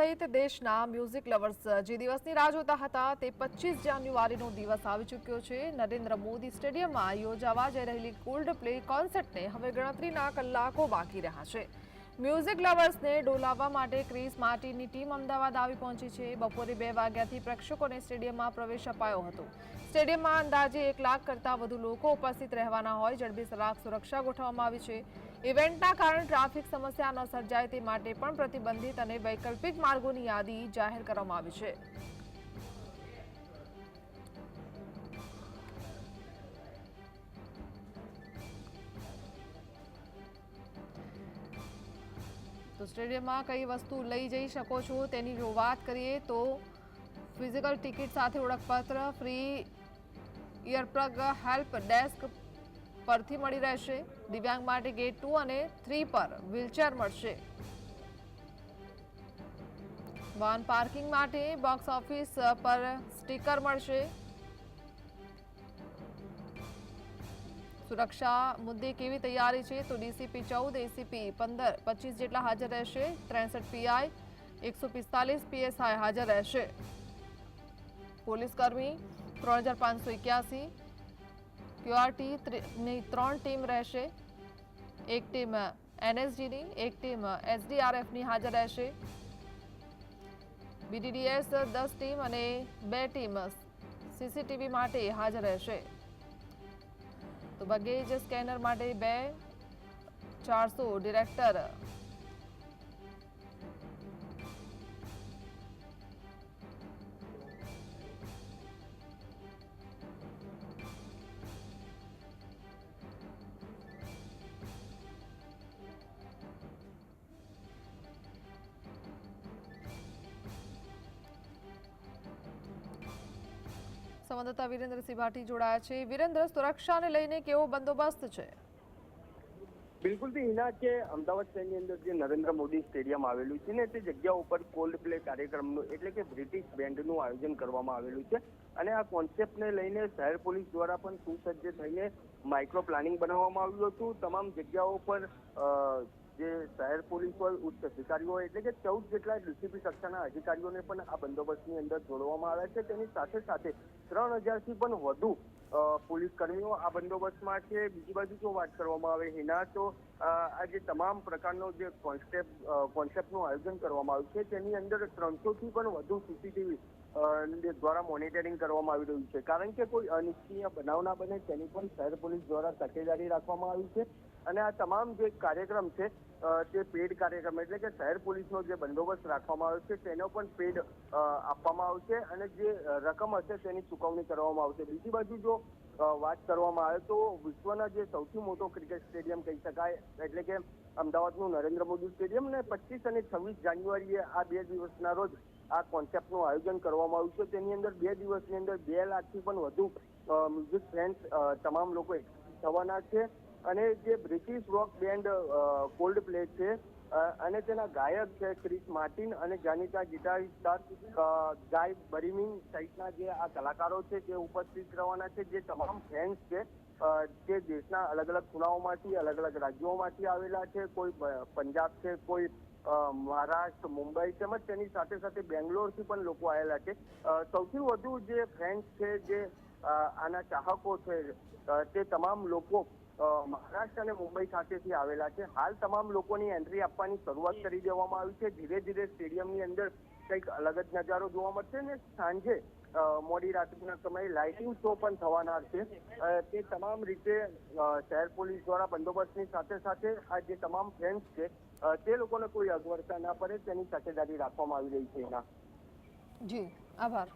સહિત દેશના music lovers જે દિવસની રાહ જોતા હતા તે પચીસ જાન્યુઆરીનો દિવસ આવી ચૂક્યો છે. નરેન્દ્ર મોદી સ્ટેડિયમમાં યોજાવા જઈ રહેલી કોલ્ડ પ્લે કોન્સર્ટને હવે ગણતરીના કલાકો બાકી રહ્યા છે. મ્યુઝિક લવર્સને ડોલાવવા માટે ક્રિસ માર્ટિનની ટીમ અમદાવાદ આવી પહોંચી છે. બપોરે બે વાગ્યાથી પ્રેક્ષકોને સ્ટેડિયમમાં પ્રવેશ અપાયો હતો. સ્ટેડિયમમાં અંદાજે એક લાખ કરતાં વધુ લોકો ઉપસ્થિત રહેવાના હોય. જડબી સલાક સુરક્ષા ગોઠવવામાં આવી છે. ઇવેન્ટના કારણે ટ્રાફિક સમસ્યા ન સર્જાય તે માટે પણ પ્રતિબંધિત અને વૈકલ્પિક માર્ગોની યાદી જાહેર કરવામાં આવી છે. તો સ્ટેડિયમમાં કઈ વસ્તુ લઈ જઈ શકો છો તેની જો વાત કરીએ તો ફિઝિકલ ટિકિટ સાથે ઓળખપત્ર, ફ્રી ઇયરપ્લગ હેલ્પ ડેસ્ક પરથી મળી રહેશે. દિવ્યાંગ માટે ગેટ ટુ અને થ્રી પર વ્હીલચેર મળશે. વાહન પાર્કિંગ માટે બોક્સ ઓફિસ પર સ્ટીકર મળશે. સુરક્ષા મુદ્દે કેવી તૈયારી છે? તો ડીસીપી ચૌદ, એસીપી પંદર, પચીસ જેટલા હાજર રહેશે. ત્રેસઠ પીઆઈ, એકસો પિસ્તાલીસ પીએસઆઈ હાજર રહેશે. પોલીસ કર્મી, ત્રણ હજાર પાંચસો એક્યાસી ક્યુઆરટી ની ત્રણ ટીમ રહેશે. એક ટીમ એનએસજીની, એક ટીમ એસડીઆરએફની હાજર રહેશે. બીડીડીએસ દસ ટીમ અને બે ટીમ સીસીટીવી માટે હાજર રહેશે. તો બગેજ સ્કેનર માટે બે, ચારસો ડિરેક્ટર સંવાદદાતા વિરેન્દ્રસિંહ ભાટી જોડાયા છે. વિરેન્દ્ર, સુરક્ષાને લઈને કેવો બંદોબસ્ત છે? બિલકુલ હિના કે અમદાવાદ શહેરની અંદર જે નરેન્દ્ર મોદી સ્ટેડિયમ આવેલું છે ને, તે જગ્યા ઉપર કોલ્ડ પ્લે કાર્યક્રમનું, એટલે કે બ્રિટિશ બેન્ડનું આયોજન કરવામાં આવેલું છે. અને આ કોન્સેપ્ટને લઈને શહેર પોલીસ દ્વારા પણ સુસજ્જ થઈને માઇક્રો પ્લાનિંગ બનાવવામાં આવ્યું હતું. તમામ જગ્યાઓ પર જે શહેર પોલીસ હોય, ઉચ્ચ અધિકારીઓ એટલે કે ચૌદ જેટલા ડીસીપી કક્ષાના અધિકારીઓને પણ આ બંદોબસ્તની અંદર જોડવામાં આવ્યા છે. તેની સાથે સાથે ત્રણ હજારથી પણ વધુ પોલીસ કર્મીઓ આ બંદોબસ્તમાં છે. બીજી બાજુ જો વાત કરવામાં આવે, હિના, તો આ જે તમામ પ્રકારનો જે કોન્સેપ્ટ કોન્સેપ્ટનું આયોજન કરવામાં આવ્યું છે, તેની અંદર ત્રણસોથી પણ વધુ સીસીટીવી દ્વારા મોનિટરિંગ કરવામાં આવી રહ્યું છે. કારણ કે કોઈ અનિચ્છનીય બનાવ ના બને, તેની પણ શહેર પોલીસ દ્વારા તકેદારી રાખવામાં આવી છે. અને આ તમામ જે કાર્યક્રમ છે તે પેડ કાર્યક્રમ એટલે કે શહેર પોલીસનો જે બંદોબસ્ત રાખવામાં આવ્યો છે, તેનો પણ પેડ આપવામાં આવશે. અને જે રકમ હશે, તેની ચૂકવણી કરવામાં આવશે. બીજી બાજુ જો વાત કરવામાં આવે તો વિશ્વના જે સૌથી મોટો ક્રિકેટ સ્ટેડિયમ કહી શકાય, એટલે કે અમદાવાદનું નરેન્દ્ર મોદી સ્ટેડિયમ ને પચીસ અને છવ્વીસ જાન્યુઆરીએ આ બે દિવસના રોજ આ કોન્સેપ્ટનું આયોજન કરવામાં આવ્યું છે. તેની અંદર બે દિવસની અંદર બે લાખથી પણ વધુ મ્યુઝિક ફ્રેન્ડ્સ તમામ લોકો થવાના છે. અને જે British rock band Coldplay છે અને તેના ગાયક છે ક્રિસ માર્ટિન અને જાણીતા ગીટારિસ્ટ ગાય બરીમિંગ સહિતના જે આ કલાકારો છે તે ઉપસ્થિત રહેવાના છે, જે તમામ ફેન્સ છે જે દેશના અલગ અલગ ખૂણાઓમાંથી અલગ અલગ રાજ્યોમાંથી આવેલા છે, કોઈ પંજાબ છે, કોઈ મહારાષ્ટ્ર, મુંબઈ તેમજ તેની સાથે સાથે બેંગ્લોરથી પણ લોકો આવેલા છે. સૌથી વધુ જે ફેન્સ છે જે આના ચાહકો છે તે તમામ લોકો મહારાષ્ટ્ર અને મુંબઈ ખાતેથી આવેલા છે. હાલ તમામ લોકોની એન્ટ્રી આપવાની શરૂઆત કરી દેવામાં આવી છે. ધીરે ધીરે સ્ટેડિયમની અંદર કંઈક અલગ જ નજારો જોવા મળશે ને સાંજે મોડી રાત્રિના સમયે લાઇટિંગ શો પણ થવાના છે. તે તમામ રીતે શહેર પોલીસ દ્વારા બંદોબસ્તની સાથે સાથે આ જે તમામ ફ્રેન્ડ્સ છે તે લોકોને કોઈ અગવડતા ના પડે, તેની તકેદારી રાખવામાં આવી રહી છે એના. જી, આભાર.